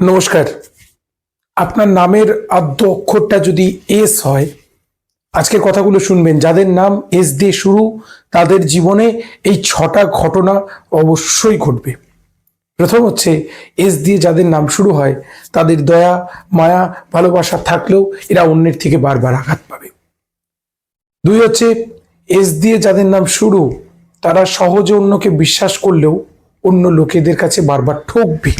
নমস্কার। আপনার নামের আদ্য অক্ষরটা যদি এস হয় আজকে কথাগুলো শুনবেন। যাদের নাম এস দিয়ে শুরু, তাদের জীবনে এই ছটা ঘটনা অবশ্যই ঘটবে। প্রথম হচ্ছে এস দিয়ে যাদের নাম শুরু হয়, তাদের দয়া, মায়া, ভালোবাসা থাকলেও এরা অন্যের থেকে বারবার আঘাত পাবে। দুই হচ্ছে এস দিয়ে যাদের নাম শুরু, তারা সহজে অন্যকে বিশ্বাস করলেও অন্য লোকেদের কাছে বারবার ঠকবে।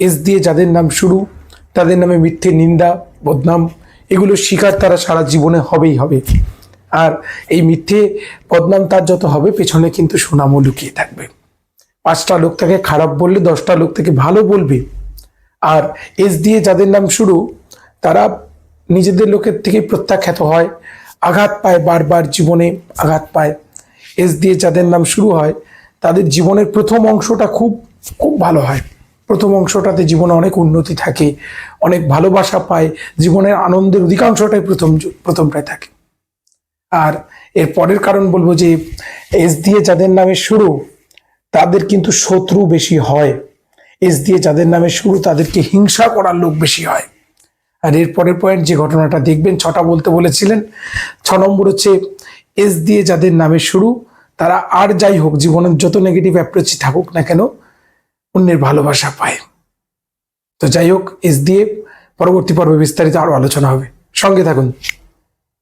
এস দিয়ে যাদের নাম শুরু, তাদের নামে মিথ্যে নিন্দা, বদনাম, এগুলো শিকার তারা সারা জীবনে হবেই হবে। আর এই মিথ্যে, বদনাম তার যত হবে, পেছনে কিন্তু সুনামও লুকিয়ে থাকবে। পাঁচটা লোক তাকে খারাপ বললে দশটা লোক থেকে ভালো বলবে। আর এস দিয়ে যাদের নাম শুরু, তারা নিজেদের লোকের থেকে প্রত্যাখ্যাত হয়, আঘাত পায় বারবার জীবনে, আঘাত পায়। এস দিয়ে যাদের নাম শুরু হয়, তাদের জীবনের প্রথম অংশটা খুব খুব ভালো হয়। প্রথম অংশটাতে জীবনে অনেক উন্নতি থাকে, অনেক ভালোবাসা পায়, জীবনের আনন্দের অধিকাংশটাই প্রথম প্রথমটায় থাকে। আর এর পরের কারণ বলব যে, এস দিয়ে যাদের নামে শুরু, তাদের কিন্তু শত্রু বেশি হয়। এস দিয়ে যাদের নামে শুরু, তাদেরকে হিংসা করার লোক বেশি হয়। আর এর পরের পয়েন্ট যে ঘটনাটা দেখবেন, ছটা বলতে বলেছিলেন, ছ নম্বর হচ্ছে, এস দিয়ে যাদের নামে শুরু, তারা আর যাই হোক, জীবনের যত নেগেটিভ অ্যাপ্রোচই থাকুক না কেন অন্যের ভালোবাসা পায়। তো যাই হোক, এস দিয়ে পরবর্তী পর্বে বিস্তারিত আরও আলোচনা হবে। সঙ্গে থাকুন।